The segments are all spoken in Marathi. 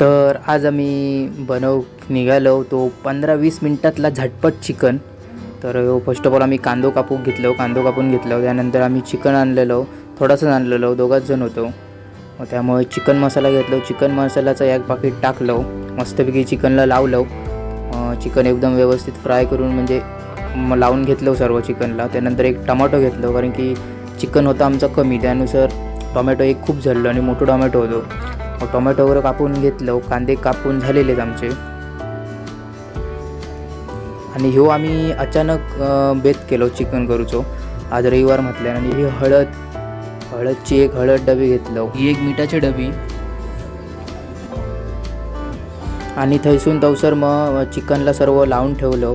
तर आज आम्ही बनव निघालो. तो पंधरा वीस मिनटातला झटपट चिकन. तर फर्स्ट ऑफ ऑल आम्ही कांदो कापून घेतलो. कांदो कापून घेतलो. त्यानंतर आम्ही चिकन आणलेलो. थोडंसं आणलेलो. दोघाच जण होतो. मग त्यामुळे चिकन मसाला घेतलो. चिकन मसाल्याचं एक पाकिट टाकलो. मस्तपैकी चिकनला लावलो. चिकन एकदम व्यवस्थित फ्राय करून म्हणजे मग लावून घेतलं सर्व चिकनला. त्यानंतर एक टमाटो घेतलो. कारण की चिकन होतं आमचं कमी. त्यानुसार टोमॅटो एक खूप झालं आणि मोठं टोमॅटो होतो. मग टोमॅटो वगैरे कापून घेतलं कांदे कापून झालेले आहेत आमचे. आणि ह्यो आम्ही अचानक बेत केलो चिकन करूचो. आज रविवार म्हटल्यान आणि ही हळद हळदची एक हळद डबी घेतलो. ही एक मिठाची डबी. आणि थंयसून तवसर मग चिकनला सर्व लावून ठेवलं.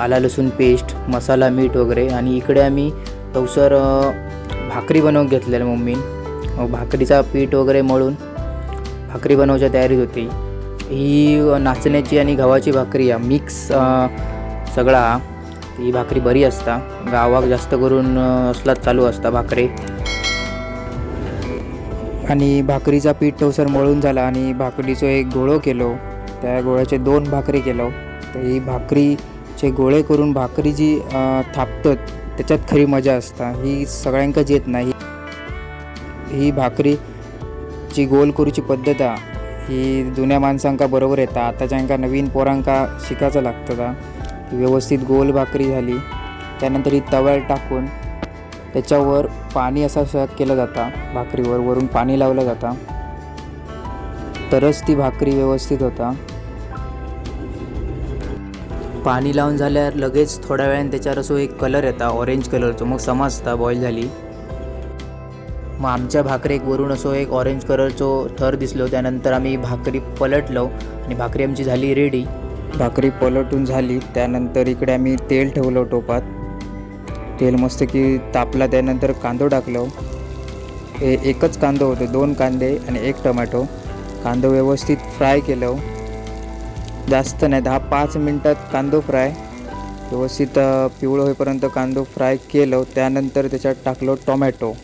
आला लसूण पेस्ट मसाला मीठ वगैरे. आणि इकडे आम्ही तवसर भाकरी बनवून घेतलेल्या मम्मीन मग भाकरीचा पीठ वगैरे मळून. भाकरी बनवायच्या तयारीत होती. ही नाचण्याची आणि गव्हाची भाकरी या मिक्स सगळा ही भाकरी बरी असता. गावाक जास्त करून असलाच चालू असता भाकरी. आणि भाकरीचा पीठ टवसर मळून झाला आणि भाकरीचो एक गोळो केलो. त्या गोळ्याचे दोन भाकरी केलो. तर ही भाकरीचे गोळे करून भाकरी जी थापतत त्याच्यात खरी मजा असता. ही सगळ्यांकच येत नाही. ही भाकरी जी गोल करूची पद्धत हा ही जुन्या माणसांका बरोबर येता. आताच्यांका नवीन पोरांका शिकायचं लागतं व्यवस्थित गोल भाकरी झाली. त्यानंतर ही तव्यात टाकून त्याच्यावर पाणी असा स्वयंपाक केला जाता. भाकरीवर वरून पाणी लावलं जाता. तरच ती भाकरी व्यवस्थित होता. पाणी लावून झाल्यावर लगेच थोड्या वेळाने त्याच्यावर असो एक कलर येता ऑरेंज कलरचो मग समजता बॉईल झाली. मग आमच्या भाकरीक वरून असो एक ऑरेंज कलरचो थर दिसलो त्यानंतर आम्ही भाकरी पलटलो आणि भाकरी आमची झाली रेडी भाकरी पलटून झाली त्यानंतर इकडे आम्ही तेल ठेवलं टोपात. तेल मस्त की तापला त्यानंतर कांदो टाकलो. हे एकच कांदो होतो दोन कांदे आणि एक टोमॅटो. कांदो व्यवस्थित फ्राय केलं. जास्त नाही दहा पाच मिनटात कांदो फ्राय. व्यवस्थित पिवळं होईपर्यंत कांदो फ्राय केलं. त्यानंतर त्याच्यात टाकलो टोमॅटो.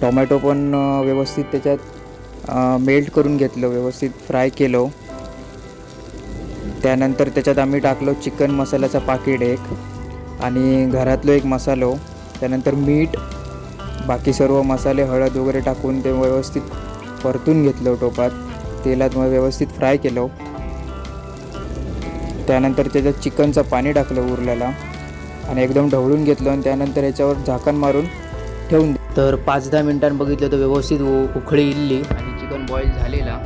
टोमॅटो पण व्यवस्थित त्याच्यात मेल्ट करून घेतलं व्यवस्थित फ्राय केलं. त्यानंतर त्याच्यात आम्ही टाकलो चिकन मसाल्याचा पाकिट एक आणि घरातलो एक मसालो. त्यानंतर मीठ बाकी सर्व मसाले हळद वगैरे टाकून ते व्यवस्थित परतून घेतलं टोपात. तेलात मग व्यवस्थित फ्राय केलं. त्यानंतर त्याच्यात चिकनचं पाणी टाकलं उरलेला आणि एकदम ढवळून घेतलं आणि त्यानंतर याच्यावर झाकण मारून ठेवून तर पाच दहा मिनिटांनी बघितलं तर व्यवस्थित उ- उकळी इल्ली आणि चिकन बॉईल झालेला.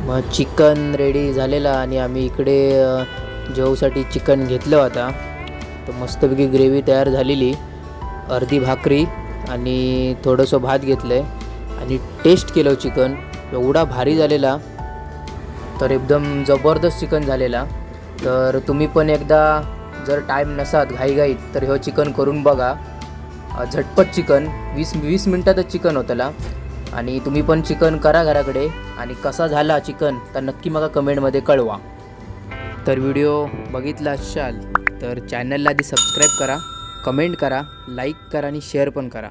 मग चिकन रेडी झालेला आणि आम्ही इकडे जेवसाठी चिकन घेतलं आता. तर मस्तपैकी ग्रेव्ही तयार झालेली. अर्धी भाकरी आणि थोडंसं भात घेतलं आहे आणि टेस्ट केलं चिकन एवढा भारी झालेला. तर एकदम जबरदस्त चिकन झालेला. तर तुम्ही पण एकदा जर टाईम नसात घाईघाईत तर हे चिकन करून बघा. झटपट चिकन वीस वीस मिनटातच चिकन होतला आणि तुम्ही पण चिकन करा घराकडे. आणि कसा झाला चिकन तर नक्की मला कमेंटमध्ये कळवा. तर व्हिडिओ बघितला असाल तर चॅनलला आधी सबस्क्राईब करा कमेंट करा लाईक करा आणि शेअर पण करा.